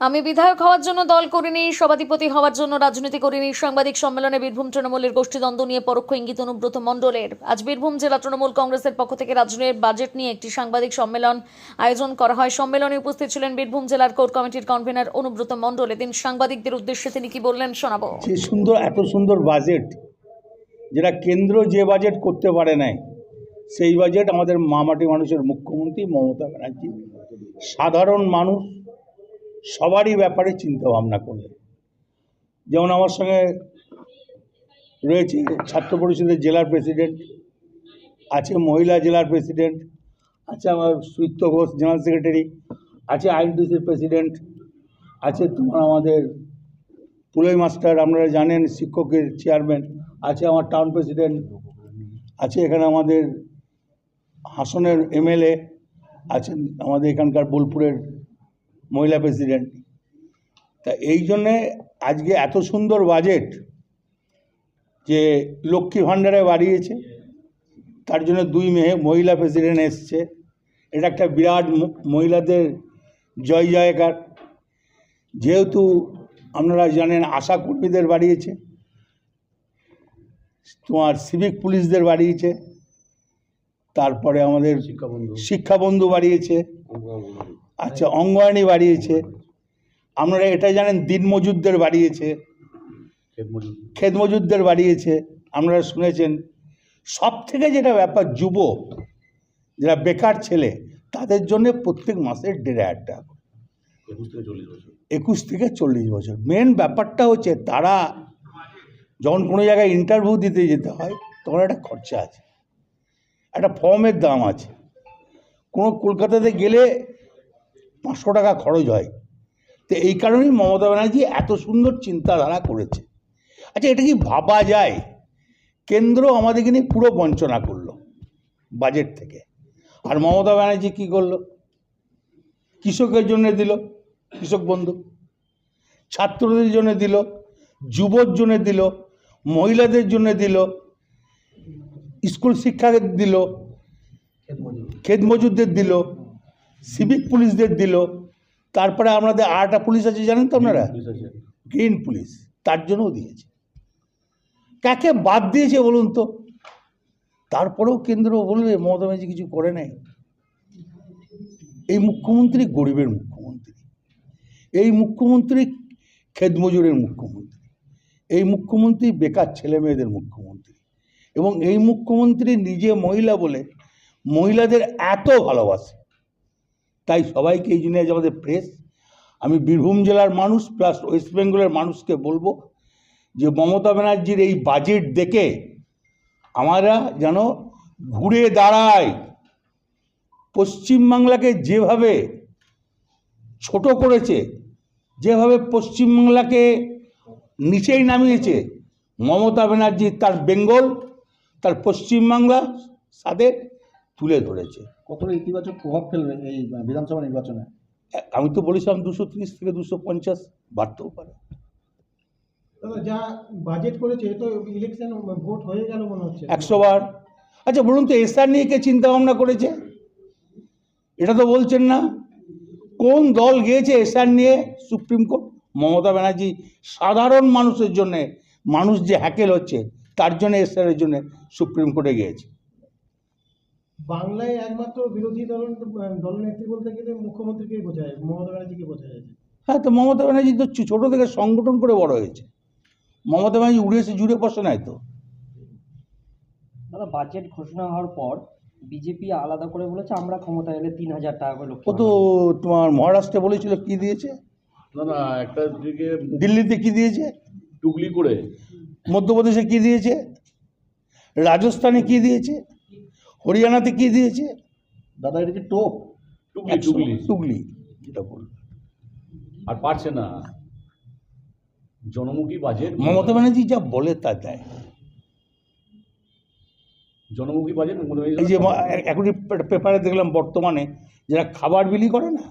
আমি বিধায়ক হওয়ার জন্য দল করিনি, সভাধিপতি হওয়ার জন্য রাজনীতি করিনি, সাংবাদিক সম্মেলনে বীরভূম তৃণমূলের গোষ্ঠীদ্বন্দ্ব নিয়ে পরোক্ষ ইঙ্গিত অনুব্রত মণ্ডলের। আজ বীরভূম জেলা তৃণমূল কংগ্রেসের পক্ষ থেকে রাজ্যের বাজেট নিয়ে একটি সাংবাদিক সম্মেলন আয়োজন করা হয়। সম্মেলনে উপস্থিত ছিলেন বীরভূম জেলার কোর কমিটির কনভেনর অনুব্রত মণ্ডল। এদিন সাংবাদিকদের উদ্দেশ্যে তিনি কি বললেন শোনাবো। সুন্দর, এত সুন্দর বাজেট, যেটা কেন্দ্র যে বাজেট করতে পারে নাই, সেই বাজেট আমাদের মামাটি মানুষের মুখ্যমন্ত্রী মমতা ব্যানার্জি, সাধারণ মানুষ সবারই ব্যাপারে চিন্তা ভাবনা করলেন। যেমন আমার সঙ্গে রয়েছে ছাত্র পরিষদের জেলার প্রেসিডেন্ট, আছে মহিলা জেলার প্রেসিডেন্ট, আছে আমার সুইত্য ঘোষ জেনারেল সেক্রেটারি, আছে আইনডিসির প্রেসিডেন্ট, আছে তোমার আমাদের পুলই মাস্টার, আপনারা জানেন শিক্ষকের চেয়ারম্যান, আছে আমার টাউন প্রেসিডেন্ট, আছে এখানে আমাদের হাসনের এমএলএ, আছেন আমাদের এখানকার বোলপুরের মহিলা প্রেসিডেন্ট তা এই জন্যে আজকে এত সুন্দর বাজেট যে লক্ষ্মী ভাণ্ডারে বাড়িয়েছে তার জন্য দুই মেয়ে মহিলা প্রেসিডেন্ট এসছে। এটা একটা বিরাট মহিলাদের জয় জয়কার। যেহেতু আপনারা জানেন আশা কর্মীদের বাড়িয়েছে তোমার সিভিক পুলিশদের বাড়িয়েছে তারপরে আমাদের শিক্ষাবন্ধু। বাড়িয়েছে। আচ্ছা অঙ্গয়ানি বাড়িয়েছে। আপনারা এটা জানেন দিনমজুরদের বাড়িয়েছে। ক্ষেত মজুরদের বাড়িয়েছে। আপনারা শুনেছেন। সব থেকে যেটা ব্যাপার যুব যারা বেকার ছেলে তাদের জন্য প্রত্যেক মাসে দেড় হাজার টাকা একুশ থেকে চল্লিশ বছর। মেন ব্যাপারটা হচ্ছে তারা যখন কোনো জায়গায় ইন্টারভিউ দিতে যেতে হয় তখন একটা খরচা আছে। একটা ফর্মের দাম আছে। কোনো কলকাতাতে গেলে পাঁচশো টাকা খরচ হয়। তো এই কারণেই মমতা ব্যানার্জি এত সুন্দর চিন্তাধারা করেছে। আচ্ছা এটা কি ভাবা যায়? কেন্দ্র আমাদেরকে নিয়ে পুরো বঞ্চনা করল বাজেট থেকে। আর মমতা ব্যানার্জি কী করল? কৃষকের জন্য দিল, কৃষক বন্ধু। ছাত্রদের জন্য দিল, যুবর জন্য দিল, মহিলাদের জন্য দিল, স্কুল শিক্ষা দিল ক্ষেত মজুরদের দিল সিভিক পুলিশদের দিল। তারপরে আমাদের আরেকটা পুলিশ আছে জানেন তো আপনারা? গ্রিন পুলিশ তার জন্যও দিয়েছে। কাকে বাদ দিয়েছে বলুন তো? তারপরেও কেন্দ্র বলবে মমতা ব্যানার্জি কিছু করে নাই। এই মুখ্যমন্ত্রী গরিবের মুখ্যমন্ত্রী। এই মুখ্যমন্ত্রী খেদমজুরের মুখ্যমন্ত্রী। এই মুখ্যমন্ত্রী বেকার ছেলে মেয়েদের মুখ্যমন্ত্রী। এবং এই মুখ্যমন্ত্রী নিজে মহিলা বলে মহিলাদের এত ভালোবাসে। তাই সবাইকে এই জন্য আমাদের প্রেস আমি বীরভূম জেলার মানুষ প্লাস ওয়েস্ট বেঙ্গলের মানুষকে বলব যে মমতা ব্যানার্জির এই বাজেট দেখে আমরা যেন ঘুরে দাঁড়ায় পশ্চিমবাংলাকে যেভাবে ছোট করেছে, যেভাবে পশ্চিমবাংলাকে নিচেই নামিয়েছে, মমতা ব্যানার্জি তার বেঙ্গল, তার পশ্চিমবাংলা সাথে তুলে ধরেছে। কতটা ইতিবাচক প্রভাব ফেলবে এই বিধানসভা নির্বাচনে? আমি তো বলেছিলাম দুশো তিরিশ থেকে দুশো পঞ্চাশ বাড়তেও পারে। যা বাজেট করেছে তো ইলেকশন ভোট হয়ে গেল মনে হচ্ছে। একশো বার। আচ্ছা বলুন তো এসআর নিয়ে কে চিন্তা ভাবনা করেছে? এটা তো বলছেন না। কোন দল গিয়েছে এসআর নিয়ে? Supreme court. মমতা ব্যানার্জি সাধারণ মানুষের জন্যে মানুষ যে হ্যাকেল হচ্ছে তার জন্য এসআরের জন্য সুপ্রিম কোর্টে গিয়েছে। বাংলায় একমাত্র বিরোধী দল দলনেত্রী বলতে গেলে মুখ্যমন্ত্রীকেই বোঝায় মমতা ব্যানার্জিকে বোঝা যায় হ্যাঁ তো মমতা ব্যানার্জি তো ছোটো থেকে সংগঠন করে বড় হয়েছে। মমতা ব্যানার্জি উড়ে এসে জুড়ে বসে নাই তো। দাদা বাজেট ঘোষণা হওয়ার পর বিজেপি আলাদা করে বলেছে আমরা ক্ষমতা এলে তিন হাজার টাকা করে ও লক্ষ্য তো তোমার মহারাষ্ট্রে বলেছিল কি দিয়েছে? না না একটা দিকে দিল্লিতে কি দিয়েছে? টুকলি করে। মধ্যপ্রদেশে কি দিয়েছে? রাজস্থানে কি দিয়েছে? হরিয়ানাতে কি দিয়েছে? দাদা এটা কি টোপ। টুকলি একশো টুকলি টুকলি যেটা বলল। আর পারছে না। জনমুখী বাজেট মমতা ব্যানার্জি যা বলে তা দেয়। জনমুখী বাজেট এই যে ম- এ- এখনই পেপারে দেখলাম বর্তমানে যারা খাবার বিলি করে না